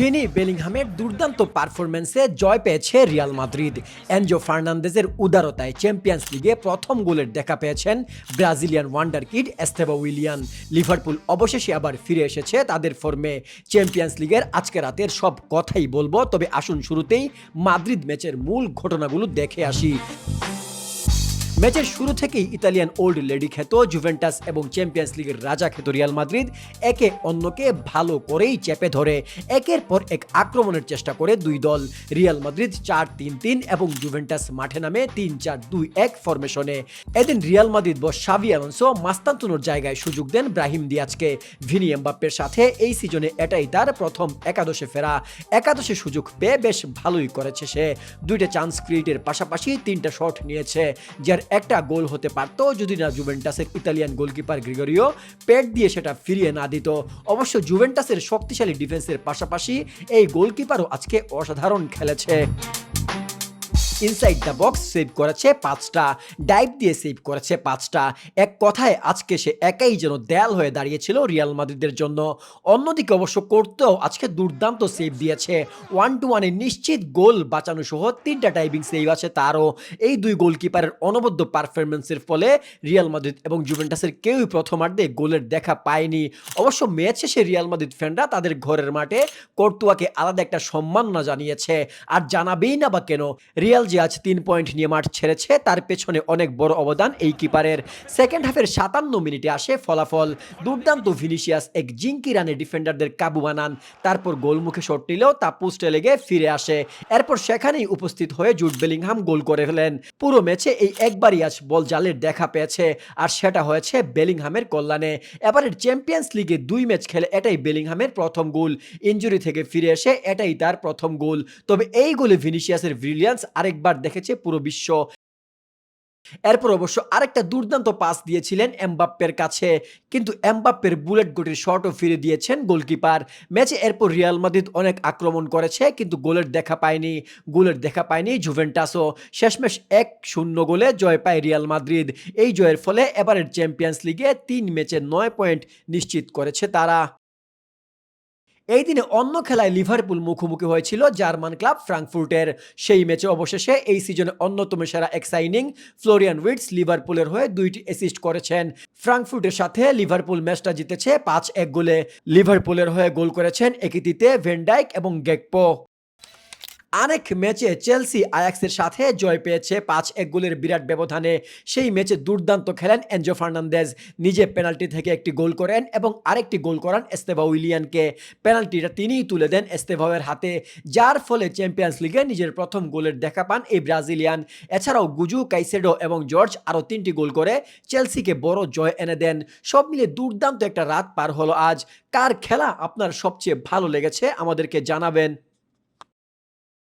ফিনি বেলিংহামের দুর্দান্ত পারফরমেন্সে জয় পেয়েছে রিয়াল মাদ্রিদ। এনজো ফার্নান্দেজের উদারতায় চ্যাম্পিয়ন্স লিগে প্রথম গোলের দেখা পেয়েছেন Brazilian wonder kid Estevao Willian. Liverpool অবশেষে আবার ফিরে এসেছে তাদের ফর্মে। চ্যাম্পিয়ন্স লিগের আজকে রাতের সব কথাই বলব, তবে আসুন শুরুতেই মাদ্রিদ ম্যাচের মূল ঘটনাগুলো দেখে আসি। ম্যাচের শুরু থেকেই ইতালিয়ান ওল্ড লেডি খ্যাত জুভেন্টাস এবং চ্যাম্পিয়ন্স লিগের রাজা খ্যাত রিয়াল মাদ্রিদ একে অন্যকে ভালো করেই চেপে ধরে। একের পর এক আক্রমণের চেষ্টা করে দুই দল। রিয়াল মাদ্রিদ চার তিন তিন এবং জুভেন্টাস মাঠে নামে তিন চার দুই এক ফরমেশনে। এদিন রিয়াল মাদ্রিদ বস সাভি আলোনসো মাস্তান্তুনোর জায়গায় সুযোগ দেন ব্রাহিম দিয়াজকে। ভিনি এমবাপ্পের সাথে এই সিজনে এটাই তার প্রথম একাদশে ফেরা। একাদশে সুযোগ পেয়ে বেশ ভালোই করেছে সে। দুইটা চান্স ক্রিয়েটের পাশাপাশি তিনটা শট নিয়েছে, যার একটা গোল হতে পারতো যদি না জুভেন্টাসের ইতালিয়ান গোলকিপার গ্রিগরিও পেট দিয়ে সেটা ফিরিয়ে না দিত। অবশ্য জুভেন্টাসের শক্তিশালী ডিফেন্সের পাশাপাশি এই গোলকিপারও আজকে অসাধারণ খেলেছে। ইনসাইড দ্য বক্স সেভ করেছে পাঁচটা ডাইভ দিয়ে সেভ করেছে পাঁচটা। এক কথায় আজকে সে একাই যেন দেয়াল হয়ে দাঁড়িয়েছিল রিয়াল মাদ্রিদের জন্য। অন্যদিকে অবশ্য করতেও আজকে দুর্দান্ত সেভ দিয়েছে। ওয়ান টু ওয়ানে নিশ্চিত গোল বাঁচানো সহ তিনটা টাইপিং সেভ আছে তারও। এই দুই গোলকিপারের অনবদ্য পারফরমেন্সের ফলে রিয়াল মাদ্রিদ এবং জুভেন্টাসের কেউই প্রথমার্ধে গোলের দেখা পায়নি। অবশ্য ম্যাচ শেষে রিয়াল মাদ্রিদ ফ্যানরা তাদের ঘরের মাঠে কর্তুয়াকে আলাদা একটা সম্মাননা জানিয়েছে। আর জানাবেই না বা কেন, রিয়াল যে আজ তিন পয়েন্ট নিয়ে মাঠ ছেড়েছে, তার পেছনে অনেক বড় অবদান এই কিপারের। সেকেন্ড হাফের সাতান্ন মিনিটে আসে ফলাফল। দুর্দান্ত ভিনিসিয়াস এক জিঙ্কি রানে ডিফেন্ডারদের কাবু বানান। তারপর গোলমুখে শট নিলেও তা পোস্টে লেগে ফিরে আসে। এরপর সেখানেই উপস্থিত হয়ে জুট বেলিংহাম গোল করে ফেলেন। পুরো ম্যাচে এই একবারই আজ বল জালের দেখা পেয়েছে, আর সেটা হয়েছে বেলিংহামের কল্যাণে। এবারের চ্যাম্পিয়ন্স লিগে দুই ম্যাচ খেলে এটাই বেলিংহামের প্রথম গোল। ইঞ্জুরি থেকে ফিরে এসে এটাই তার প্রথম গোল। তবে এই গোলে ভিনিসিয়াসের ব্রিলিয়ান্স আরেকবার দেখেছে পুরো বিশ্ব। এরপর অবশ্য আরেকটা দুর্দান্ত পাস দিয়েছিলেন এমবাপ্পের কাছে। কিন্তু এমবাপ্পের বুলেট গোটির শটও ফিরে দিয়েছেন গোলকিপার ম্যাচে এরপর রিয়াল মাদ্রিদ অনেক আক্রমণ করেছে, কিন্তু গোলের দেখা পায়নি। গোলের দেখা পায়নি জুভেন্টাসও। শেষমেশ এক শূন্য গোলে জয় পায় রিয়াল মাদ্রিদ এই জয়ের ফলে এবারের চ্যাম্পিয়ন্স লিগে তিন ম্যাচে নয় পয়েন্ট নিশ্চিত করেছে তারা। এই দিনে অন্য খেলায় লিভারপুল মুখোমুখি হয়েছিল জার্মান ক্লাব ফ্রাঙ্কফুর্টের। সেই ম্যাচে অবশেষে এই সিজনে অন্যতম সেরা এক্সাইনিং ফ্লোরিয়ান উইডস লিভারপুলের হয়ে দুইটি অ্যাসিস্ট করেছেন। ফ্রাঙ্কফুর্টের সাথে লিভারপুল ম্যাচটা জিতেছে পাঁচ এক গোলে। লিভারপুলের হয়ে গোল করেছেন একিতিতে ভেন্ডাইক এবং গেকপো আরেক ম্যাচে চেলসি আয়াক্সের সাথে জয় পেয়েছে পাঁচ এক গোলের বিরাট ব্যবধানে। সেই ম্যাচে দুর্দান্ত খেলেন এনজো ফার্নান্দেজ। নিজে পেনাল্টি থেকে একটি গোল করেন এবং আরেকটি গোল করান এস্তেভা উইলিয়ানকে। পেনাল্টিটা তিনিই তুলে দেন এস্তেভাওয়ের হাতে, যার ফলে চ্যাম্পিয়ন্স লিগে নিজের প্রথম গোলের দেখা পান এই ব্রাজিলিয়ান। এছাড়াও গুজু, কাইসেডো এবং জর্জ আরও তিনটি গোল করে চেলসিকে বড় জয় এনে দেন। সব মিলে দুর্দান্ত একটা রাত পার হলো আজ। কার খেলা আপনার সবচেয়ে ভালো লেগেছে আমাদেরকে জানাবেন।